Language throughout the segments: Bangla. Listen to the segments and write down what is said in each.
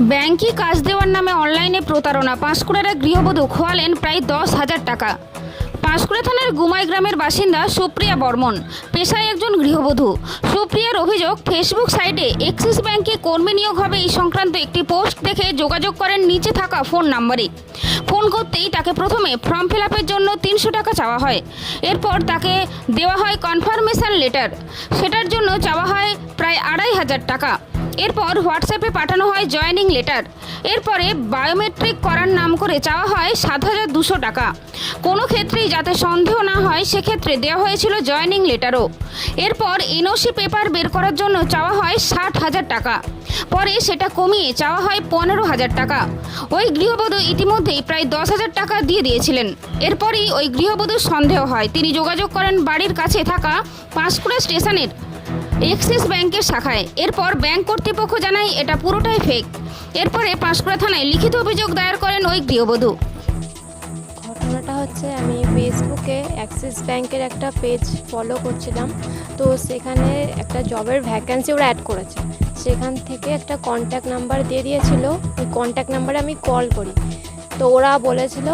ব্যাংকে কাজ দেওয়ার নামে অনলাইনে প্রতারণা। পাঁশকুড়ার এক গৃহবধূ খোয়ালেন প্রায় দশ হাজার টাকা। পাঁশকুড়া থানার গুমাই গ্রামের বাসিন্দা সুপ্রিয়া বর্মন, পেশায় একজন গৃহবধূ। সুপ্রিয়ার অভিযোগ, ফেসবুক সাইটে এক্সিস ব্যাংকে কর্মী নিয়োগ হবে এই সংক্রান্ত একটি পোস্ট দেখে যোগাযোগ করেন নিচে থাকা ফোন নাম্বারে। ফোন করতেই তাকে প্রথমে ফর্ম ফিল জন্য তিনশো টাকা চাওয়া হয়। এরপর তাকে দেওয়া হয় কনফার্মেশন লেটার। সেটার জন্য চাওয়া হয় প্রায় আড়াই হাজার টাকা। এরপর হোয়াটসঅ্যাপে পাঠানো হয় জয়েনিং লেটার। এরপরে বায়োমেট্রিক করার নাম করে চাওয়া হয় সাত হাজার দুশো টাকা। কোনো ক্ষেত্রেই যাতে সন্দেহ না হয়, সেক্ষেত্রে দেওয়া হয়েছিল জয়েনিং লেটারও। এরপর এনওসি পেপার বের করার জন্য চাওয়া হয় ষাট হাজার টাকা। পরে সেটা কমিয়ে চাওয়া হয় পনেরো হাজার টাকা। ওই গৃহবধূ ইতিমধ্যেই প্রায় দশ হাজার টাকা দিয়ে দিয়েছিলেন। এরপরই ওই গৃহবধূর সন্দেহ হয়। তিনি যোগাযোগ করেন বাড়ির কাছে থাকা পাঁশকুড়া স্টেশনের। এক্সিস ব্যাংকের শাখায়। এরপর ব্যাংক কর্তৃপক্ষ জানায় এটা পুরোটাই ফেক এরপরে পাঁশকুড়া থানায় লিখিত অভিযোগ দায়ের করেন ওই গৃহবধূ। ঘটনাটা হচ্ছে, আমি ফেসবুকে অ্যাক্সিস ব্যাংকের একটা পেজ ফলো করছিলাম। তো সেখানে একটা জবের ভ্যাকেন্সি ওরা অ্যাড করেছে। সেখান থেকে একটা কন্ট্যাক্ট নাম্বার দিয়ে দিয়েছিল। ওই কন্ট্যাক্ট নাম্বারে আমি কল করি। তো ওরা বলেছিল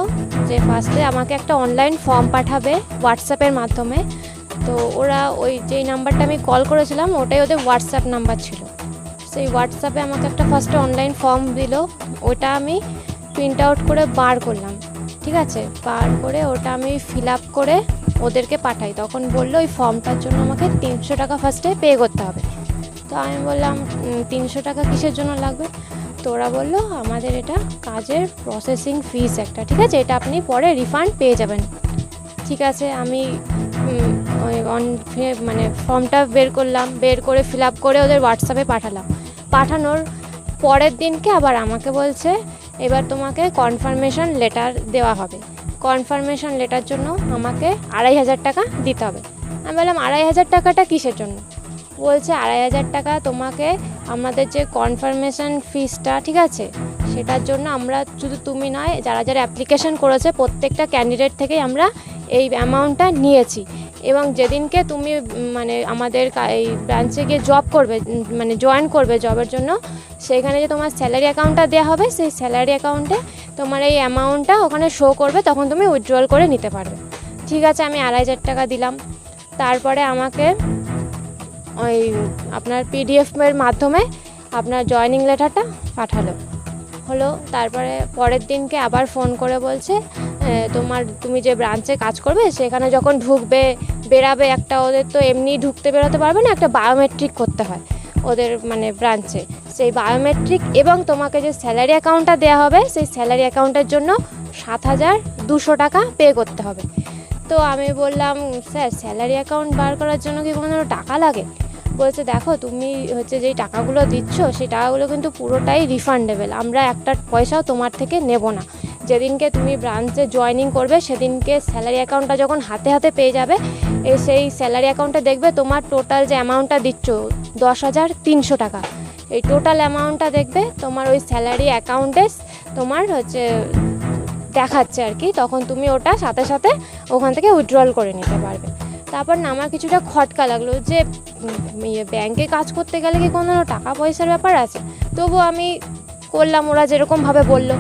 যে ফার্স্টে আমাকে একটা অনলাইন ফর্ম পাঠাবে হোয়াটসঅ্যাপের মাধ্যমে। তো ওরা ওই যেই নাম্বারটা আমি কল করেছিলাম, ওটাই ওদের হোয়াটসঅ্যাপ নাম্বার ছিল। সেই হোয়াটসঅ্যাপে আমাকে একটা ফার্স্টে অনলাইন ফর্ম দিল, ওটা আমি প্রিন্ট আউট করে বার করলাম, ঠিক আছে? বার করে ওটা আমি ফিল আপ করে ওদেরকে পাঠাই। তখন বলল ওই ফর্মটার জন্য আমাকে তিনশো টাকা ফার্স্টে পে করতে হবে। তো আমি বললাম তিনশো টাকা কিসের জন্য লাগবে? তো ওরা বলল, আমাদের এটা কাজের প্রসেসিং ফিস একটা, ঠিক আছে? এটা আপনি পরে রিফান্ড পেয়ে যাবেন। ঠিক আছে, আমি অন মানে ফর্মটা বের করলাম, বের করে ফিল আপ করে ওদের হোয়াটসঅ্যাপে পাঠালাম। পাঠানোর পরের দিনকে আবার আমাকে বলছে, এবার তোমাকে কনফার্মেশন লেটার দেওয়া হবে। কনফার্মেশন লেটার জন্য আমাকে আড়াই হাজার টাকা দিতে হবে। আমি বললাম, আড়াই হাজার টাকাটা কিসের জন্য? বলছে, আড়াই হাজার টাকা তোমাকে আমাদের যে কনফার্মেশন ফিসটা ঠিক আছে? সেটার জন্য আমরা শুধু তুমি নয়, যারা যারা অ্যাপ্লিকেশন করেছে, প্রত্যেকটা ক্যান্ডিডেট থেকেই আমরা এই অ্যামাউন্টটা নিয়েছি। এবং যেদিনকে তুমি মানে আমাদের এই ব্রাঞ্চে গিয়ে জব করবে মানে জয়েন করবে জবের জন্য সেখানে যে তোমার স্যালারি অ্যাকাউন্টটা দেওয়া হবে সেই স্যালারি অ্যাকাউন্টে তোমার এই অ্যামাউন্টটা ওখানে শো করবে তখন তুমি উইথড্রল করে নিতে পারবে। ঠিক আছে আমি আড়াই হাজার টাকা দিলাম। তারপরে আমাকে ওই আপনার পিডিএফের মাধ্যমে আপনার জয়েনিং লেটারটা পাঠালো। হলো তারপরে পরের দিনকে আবার ফোন করে বলছে "এ, তোমার, তুমি যে ব্রাঞ্চে কাজ করবে, সেখানে যখন ঢুকবে, বেরাবে একটা, ওদের তো এমনি ঢুকতে বেরোতে পারবে না, একটা বায়োমেট্রিক করতে হয় ওদের মানে ব্রাঞ্চে সেই বায়োমেট্রিক এবং তোমাকে যে স্যালারি অ্যাকাউন্টটা দেওয়া হবে, সেই স্যালারি অ্যাকাউন্টের জন্য সাত হাজার দুশো টাকা পে করতে হবে। তো আমি বললাম, স্যার স্যালারি অ্যাকাউন্ট বার করার জন্য কি কোনো টাকা লাগে? বলছে, দেখো, তুমি হচ্ছে যেই টাকাগুলো দিচ্ছ, সেই টাকাগুলো কিন্তু পুরোটাই রিফান্ডেবল আমরা একটা পয়সাও তোমার থেকে নেব না। যেদিনকে তুমি ব্রাঞ্চে জয়েনিং করবে সেদিনকে স্যালারি অ্যাকাউন্টটা যখন হাতে হাতে পেয়ে যাবে সেই স্যালারি অ্যাকাউন্টে দেখবে তোমার টোটাল যে অ্যামাউন্টটা দিচ্ছ দশ হাজার তিনশো টাকা। এই টোটাল অ্যামাউন্টটা দেখবে তোমার ওই স্যালারি অ্যাকাউন্টে তোমার হচ্ছে দেখাচ্ছে আর কি তখন তুমি ওটা সাথে সাথে ওখান থেকে উইথড্রল করে নিতে পারবে। তারপর না আমার কিছুটা খটকা লাগল যে উম, ইয়ে ব্যাংকে কাজ করতে গেলে কি কোনো টাকা পয়সার ব্যাপার আছে? তবু আমি করলাম ওরা যেরকমভাবে বলল।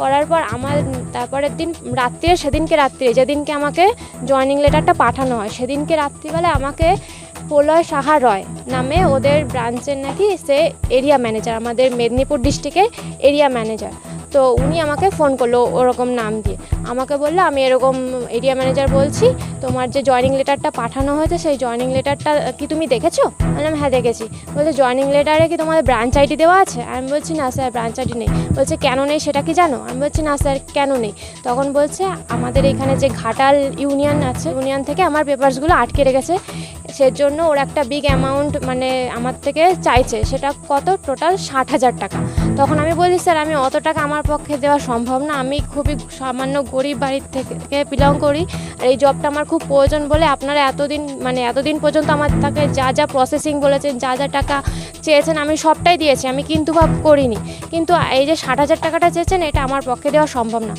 করার পর আমার, তারপরের দিন রাত্রিরে, সেদিনকে রাত্রিরে যেদিনকে আমাকে জয়নিং লেটারটা পাঠানো হয়, সেদিনকে রাত্রিবেলা আমাকে প্রলয় সাহা রয় নামে ওদের ব্রাঞ্চের নাকি সে এরিয়া ম্যানেজার আমাদের মেদিনীপুর ডিস্ট্রিক্টের এরিয়া ম্যানেজার তো উনি আমাকে ফোন করল ওরকম নাম দিয়ে। আমাকে বলল, আমি এরকম এরিয়া ম্যানেজার বলছি, তোমার যে জয়েনিং লেটারটা পাঠানো হয়েছে, সেই জয়েনিং লেটারটা কি তুমি দেখেছ? বললাম হ্যাঁ দেখেছি। বলছে জয়েনিং লেটারে কি তোমাদের ব্রাঞ্চ আইডি দেওয়া আছে? আমি বলছি, না স্যার ব্রাঞ্চ আইডি নেই। বলছে, কেন নেই সেটা কি জানো? আমি বলছি, না স্যার, কেন নেই? তখন বলছে, আমাদের এখানে যে ঘাটাল ইউনিয়ন আছে ইউনিয়ন থেকে আমার পেপারসগুলো আটকে রেখেছে। সেজন্য ওর একটা বিগ অ্যামাউন্ট মানে আমার থেকে চাইছে, সেটা কত? টোটাল ষাট হাজার টাকা। তখন আমি বলি স্যার, আমি অত টাকা আমার পক্ষে দেওয়া সম্ভব না। আমি খুবই সামান্য গরিব বাড়ির থেকে বিলং করি। আর এই জবটা আমার খুব প্রয়োজন বলে আপনারা এতদিন মানে এতদিন পর্যন্ত আমার তাকে যা যা প্রসেসিং বলেছেন, যা যা টাকা চেয়েছেন, আমি সবটাই দিয়েছি। আমি কিন্তু ভাব করিনি। কিন্তু এই যে ষাট হাজার টাকাটা চেয়েছেন, এটা আমার পক্ষে দেওয়া সম্ভব না।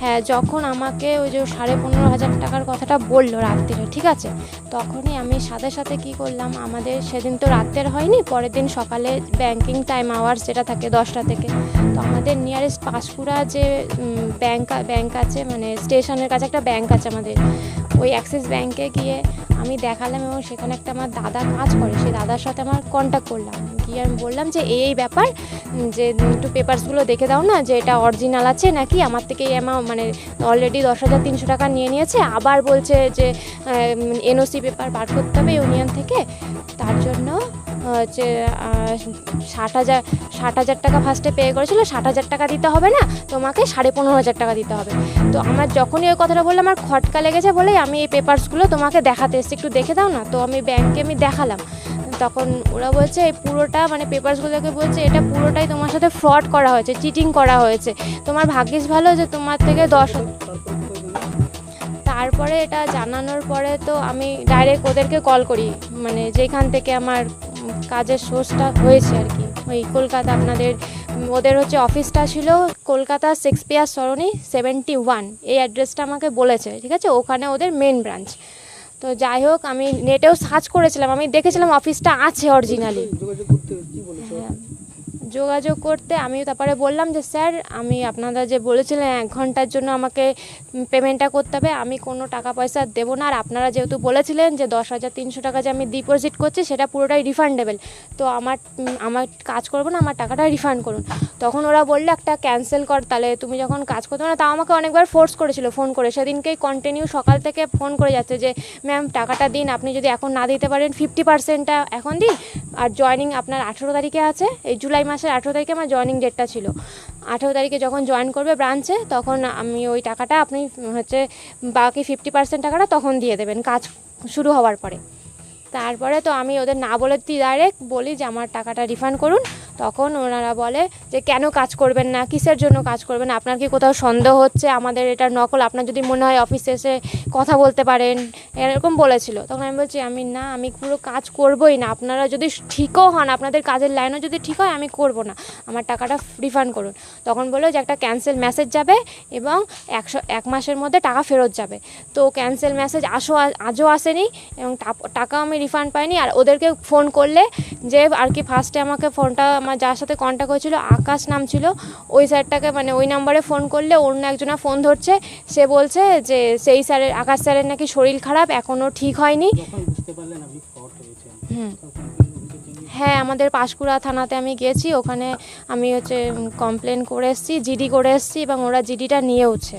হ্যাঁ যখন আমাকে ওই যে সাড়ে পনেরো হাজার টাকার কথাটা বলল রাত্রিরে ঠিক আছে? তখনই আমি সাথে সাথে কি করলাম, আমাদের সেদিন তো রাতের হয়নি, পরের দিন সকালে ব্যাংকিং টাইম আওয়ার্স যেটা থাকে দশটা থেকে, তো আমাদের নিয়ারেস্ট পাঁশকুড়া যে ব্যাংক ব্যাংক আছে মানে স্টেশনের কাছে একটা ব্যাংক আছে আমাদের, ওই অ্যাক্সিস ব্যাংকে গিয়ে আমি দেখালাম এবং সেখানে একটা আমার দাদা কাজ করে, সেই দাদার সাথে আমার কন্ট্যাক্ট করলাম। গিয়ে আমি বললাম যে এই ব্যাপার যে একটু পেপারসগুলো দেখে দাও না, যে এটা অরিজিনাল আছে নাকি? আমার থেকে অ্যামাউন্ট মানে অলরেডি দশ হাজার তিনশো টাকা নিয়ে নিয়েছে, আবার বলছে যে এনওসি পেপার বার করতে হবে ইউনিয়ন থেকে। তার জন্য হচ্ছে ষাট হাজার ষাট হাজার টাকা ফার্স্টে পে করেছিল, ষাট হাজার টাকা দিতে হবে না, তোমাকে সাড়ে পনেরো হাজার টাকা দিতে হবে। তো আমার যখনই ওই কথাটা বললাম, আমার খটকা লেগেছে বলেই আমি এই পেপারসগুলো তোমাকে দেখাতে এসেছি, একটু দেখে দাও না? তো আমি ব্যাংকে আমি দেখালাম। তখন ওরা বলছে, এই পুরোটা মানে পেপারসগুলোকে বলছে, এটা পুরোটাই তোমার সাথে ফ্রড করা হয়েছে চিটিং করা হয়েছে। তোমার ভাগ্যিস ভালো যে তোমার থেকে দশ তারপরে এটা জানানোর পরে তো আমি ডাইরেক্ট ওদেরকে কল করি মানে যেখান থেকে আমার কাজের সোর্সটা হয়েছে আর কি। ওই কলকাতা আপনাদের, ওদের হচ্ছে অফিসটা ছিল Kolkata Shakespeare Sarani seventy one, এই অ্যাড্রেসটা আমাকে বলেছে, ঠিক আছে? ওখানে ওদের মেন ব্রাঞ্চ তো যাই হোক আমি নেটেও সার্চ করেছিলাম আমি দেখেছিলাম অফিসটা আছে অরিজিনালি যোগাযোগ করতে আমি তারপরে বললাম যে, স্যার, আমি আপনারা যে বলেছিলেন এক ঘণ্টার জন্য আমাকে পেমেন্টটা করতে হবে, আমি কোনো টাকা পয়সা দেবো না। আর আপনারা যেহেতু বলেছিলেন যে, দশ হাজার তিনশো টাকা যে আমি ডিপোজিট করছি, সেটা পুরোটাই রিফান্ডেবল তো আমার আমার কাজ করব না, আমার টাকাটা রিফান্ড করুন। তখন ওরা বলল, একটা ক্যান্সেল কর, তাহলে তুমি যখন কাজ করতে না। তাও আমাকে অনেকবার ফোর্স করেছিল ফোন করে। সেদিনকেই কন্টিনিউ সকাল থেকে ফোন করে যাচ্ছে যে ম্যাম টাকাটা দিন, আপনি যদি এখন না দিতে পারেন ফিফটি পার্সেন্টটা এখন দিন। আর জয়নিং আপনার আঠেরো তারিখে আছে। এই জুলাই মাসের আঠেরো তারিখে আমার জয়নিং ডেটটা ছিল। আঠেরো তারিখে যখন জয়েন করবে ব্রাঞ্চে তখন আমি ওই টাকাটা আপনি হচ্ছে বাকি ফিফটি পার্সেন্ট টাকাটা তখন দিয়ে দেবেন। কাজ শুরু হওয়ার পরে। তারপরে তো আমি ওদের না বলে দিই ডাইরেক্ট বলি যে, আমার টাকাটা রিফান্ড করুন। তখন ওনারা বলে যে, কেন কাজ করবেন না? কিসের জন্য কাজ করবেন? আপনার কি কোথাও সন্দেহ হচ্ছে? আমাদের এটা নকল। আপনার যদি মনে হয় অফিসে এসে কথা বলতে পারেন এরকম বলেছিল। তখন আমি বলছি, আমি না, আমি পুরো কাজ করবই না। আপনারা যদি ঠিকও হন, আপনাদের কাজের লাইনও যদি ঠিক হয়, আমি করব না। আমার টাকাটা রিফান্ড করুন। তখন বলল যে, একটা ক্যান্সেল মেসেজ যাবে এবং একশো, এক মাসের মধ্যে টাকা ফেরত যাবে। তো ক্যান্সেল মেসেজ আসো, আজও আসেনি এবং টাকাও আমি রিফান্ড পাইনি। আর ওদেরকে ফোন করলে যে, আর কি ফার্স্টে আমাকে ফোনটা আমার যার সাথে কন্ট্যাক্ট হয়েছিল, আকাশ নাম ছিল, ওই স্যারটাকে মানে ওই নাম্বারে ফোন করলে অন্য একজনা ফোন ধরছে। সে বলছে যে, সেই স্যারের, আকাশ স্যারের নাকি শরীর খারাপ। এখনও ঠিক হয়নি হুম? হ্যাঁ আমাদের পাঁশকুড়া থানাতে আমি গেছি ওখানে আমি হচ্ছে কমপ্লেন করে এসেছি জিডি করে এসেছি এবং ওরা জিডিটা নিয়েওছে